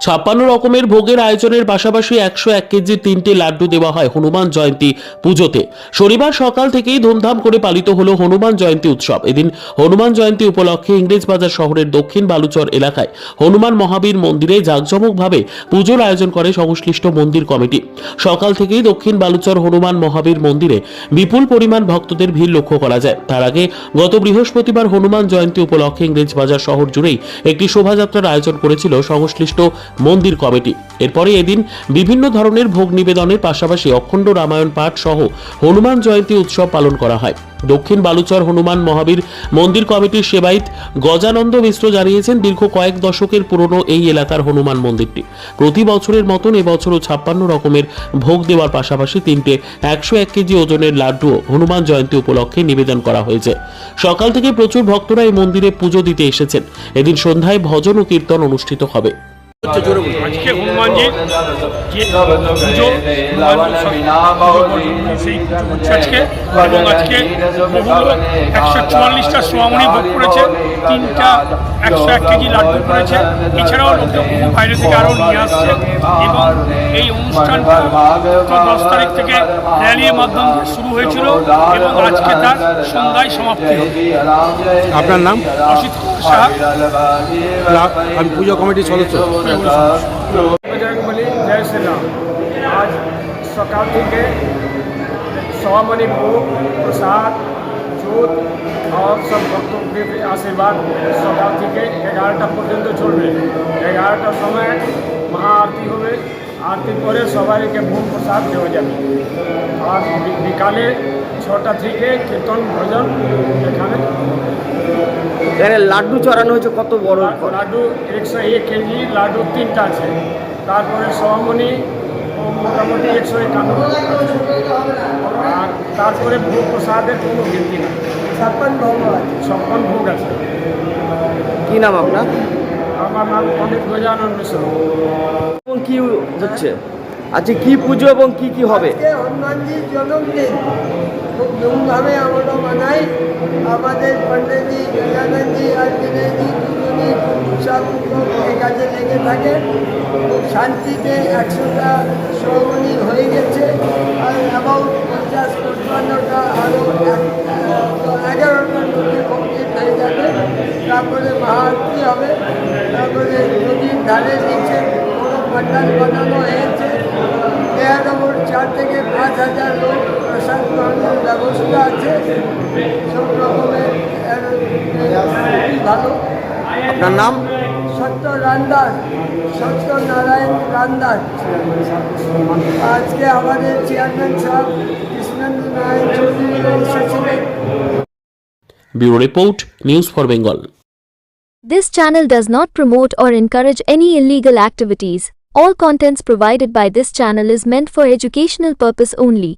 ছাপ্পান্ন রকমের ভোগের আয়োজনের পাশাপাশি একশো এক কেজির তিনটে লাড্ডু দেওয়া হয় হনুমান জয়ন্তী পুজোতে। শনিবার সকাল থেকেই ধুমধাম করে পালিত হলো হনুমান জয়ন্তী উৎসব। এদিন হনুমান জয়ন্তী উপলক্ষে ইংরেজবাজার শহরের দক্ষিণ বালুচর এলাকায় হনুমান মহাবীর মন্দিরে জাঁকজমকভাবে পুজোর আয়োজন করে সংশ্লিষ্ট মন্দির কমিটি। সকাল থেকেই দক্ষিণ বালুচর হনুমান মহাবীর মন্দিরে বিপুল পরিমাণ ভক্তদের ভিড় লক্ষ্য করা যায়। তার আগে গত বৃহস্পতিবার হনুমান জয়ন্তী উপলক্ষে ইংরেজবাজার শহর জুড়েই একটি শোভাযাত্রার আয়োজন করেছিল সংশ্লিষ্ট মন্দির কমিটি। এরপরে এদিন বিভিন্ন ধরনের ভোগ নিবেদনের পাশাপাশি অখণ্ড রামায়ণ পাঠ সহ হনুমান জয়ন্তী উৎসব পালন করা হয়। দক্ষিণ বালুচর হনুমান মহাবীর মন্দির কমিটির সেবায়িত গজানন্দ মিশ্র জানিয়েছেন, দীর্ঘ কয়েক দশকের পুরনো এই এলাকার হনুমান মন্দিরটি। প্রতি বছরের মতন এবছরও ছাপ্পান্ন রকমের ভোগ দেওয়ার পাশাপাশি তিনটে একশো এক কেজি ওজনের লাড্ডুও হনুমান জয়ন্তী উপলক্ষে নিবেদন করা হয়েছে। সকাল থেকে প্রচুর ভক্তরা এই মন্দিরে পুজো দিতে এসেছেন। এদিন সন্ধ্যায় ভজন ও কীর্তন অনুষ্ঠিত হবে। হচ্ছে জোরে বলুন। আজকে হনুমানজির যে পুজো হনুমান উৎসব, পুজো বলে, সেই পুজো হচ্ছে আজকে এবং আজকে বহু একশো চুয়াল্লিশটা সোয়ামণি ভোগ করেছে তিনটা একশো এক কেজি লাড্ডু করেছে। এছাড়াও লোকে বাইরে থেকে আরও নিয়ে আসছে এবং এই অনুষ্ঠানটা দশ তারিখ থেকে র্যালির মাধ্যমে শুরু হয়েছিল এবং আজকে তার সন্ধ্যায় সমাপ্তি আপনার নাম? অসিত কুমার সাহা আমি পুজো কমিটির সদস্য। হয়েছিলাম আজ সকাল থেকে সবামণি ভোগ প্রসাদ চুত আর সব ভক্তদের আশীর্বাদ সকাল থেকে এগারোটা পর্যন্ত চলবে। এগারোটার সময় মহা আরতি হবে। আরতি করে সবাইকে ভোগ প্রসাদ দেওয়া যাবে। আর বিকালে ছটা থেকে কীর্তন ভজন এখানে। লাড্ডু চড়ানো হয়েছে কত বড় লাড্ডু একশো এক কেজি লাড্ডু তিনটা আছে। তারপরে সহমণি মোটামুটি একশো একান্ন। আর তারপরে ভোগ প্রসাদের কোনো গিনতি না ছাপ্পান ভোগ আছে। ছাপ্পান ভোগ আছে। কি নাম আপনার? আমার নাম পণ্ডিত গজানন মিশ্র। এবং কি হচ্ছে? আজকে কি পুজো এবং কি কি হবে? হনুমানজির জন্মদিন। খুব ধুমধামে আমরা মানাই। আমাদের পণ্ডিতজি গজানন্দজি আর বিনয়জি দুজনই সব এই কাজে লেগে থাকে। খুব শান্তিতে একশোটা শ্রমণী হয়ে গেছে, আর অ্যাবাউট পঞ্চাশ, পঞ্চান্নটা আরও এগারোটার মধ্যে কমপ্লিট হয়ে যাবে। তারপরে মহাআরতি হবে। তারপরে নদীর ধারে নিচে কোনো পান্ডাল বানানো হয়েছে নম্বর চার থেকে পাঁচ হাজার লোক প্রসাদ গ্রহণের ব্যবস্থা আছে। সব রকমের খুবই ভালো। আপনার নাম? সত্য রান্দার সত্য নারায়ণ রান্দার আজকে আমাদের চেয়ারম্যান সাহেব কৃষ্ণেন্দ্র নারায়ণ চৌধুরী এসেছিলেন bureau report news for Bengal This channel does not promote or encourage any illegal activities. All contents provided by this channel is meant for educational purpose only.